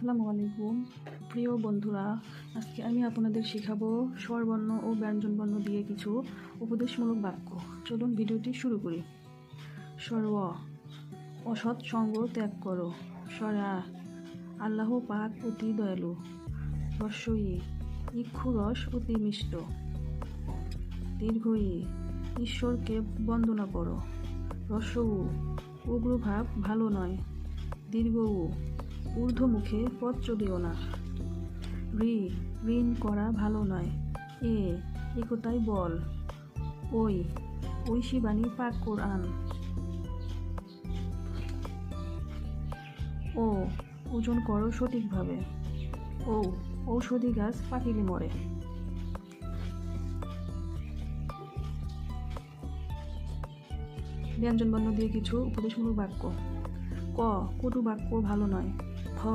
আসসালামু আলাইকুম। প্রিয় বন্ধুরা আজকে আমি আপনাদের শেখাবো স্বরবর্ণ ও ব্যঞ্জনবর্ণ দিয়ে কিছু উপদেশমূলক বাক্য। চলুন ভিডিওটি শুরু করি। স্বর অ, অসৎ সঙ্গ ত্যাগ করো। স্বরা আল্লাহ পাক অতি দয়ালু। রস্যই ইক্ষু রস অতি মিষ্ট। দীর্ঘই ঈশ্বরকে বন্দনা করো। রস্য উ, উগ্রভাব ভালো নয়। দীর্ঘ ঊর্ধ্বমুখে পথ চলিও না। ঋ ঋণ করা ভালো নয়। এ একতাই বল। ওই ঐশী বাণী পাক কোরআন। ও, ওজন করো সঠিকভাবে। ও, ঔষধি গাছ পাকিলে মরে। ব্যঞ্জনবর্ণ দিয়ে কিছু উপদেশমূলক বাক্য। ক, কটু বাক্য ভালো নয়। খ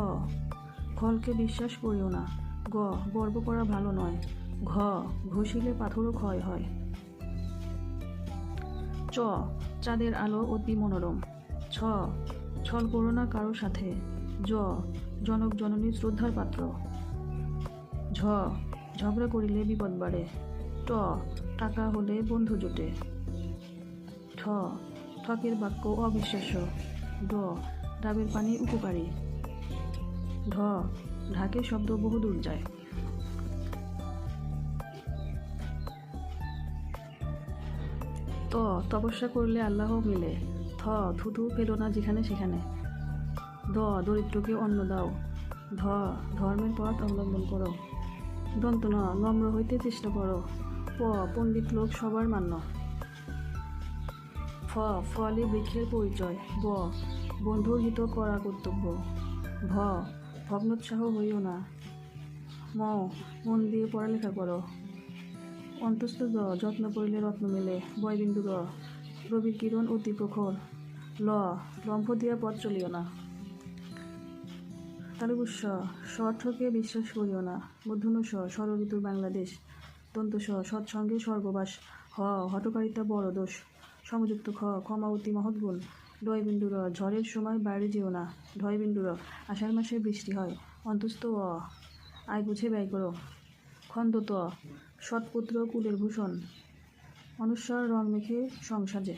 ফলকে বিশ্বাস করিও না। গ, গর্ব করা ভালো নয়। ঘ, ঘষিলে পাথরও ক্ষয় হয়। চ, চাঁদের আলো অতি মনোরম। ছ, ছল করো না কারও সাথে। জ, জনক জননী শ্রদ্ধার পাত্র। ঝ, ঝগড়া করিলে বিপদ বাড়ে। ট, টাকা হলে বন্ধু জোটে। ঠ, ঠকের বাক্য অবিশ্বাস্য। ড ডাবের পানি উপকারী। ঢ ঢাকের শব্দ বহুদূর যায়। ত, তপস্যা করলে আল্লাহ মিলে। থ থুতু ফেলো না যেখানে সেখানে। দ, দরিদ্রকে অন্ন দাও। ধ, ধর্মের পথ অবলম্বন করো। দন্ত ন, নম্র হইতে চেষ্টা করো প, পণ্ডিত লোক সবার মান্য। ফ, ফলে বৃক্ষের পরিচয়। ব, বন্ধুর হিত করা কর্তব্য। ভ ভগ্নোৎসাহ হইও না। ম মন দিয়ে পড়ালেখা করো। অন্তস্থ জ, যত্ন করিলে রত্ন মেলে। বয়বিন্দু র, রবির কিরণ অতি প্রখর। ল, লম্ফ দিয়া পথ চলিও না। তালুবুস্ব স্বর্থকে বিশ্বাস করিও না। মধ্যনু স ষড়ঋতুর বাংলাদেশ। তন্তু স সৎসঙ্গে স্বর্গবাস। হ হটকারিতা বড় দোষ। সমযুক্ত খ, ক্ষমা অতি মহৎ গুণ। ডয় বিন্দু র ঝড়ের সময় বাইরে যেও না ঢয় বিন্দু র আষাঢ় মাসে বৃষ্টি হয়। অন্তস্থ অ আয় বুঝে ব্যয় করো। খন্দত, সৎপুত্র কুলের ভূষণ অনুস্বর রং মেখে সংসাজে।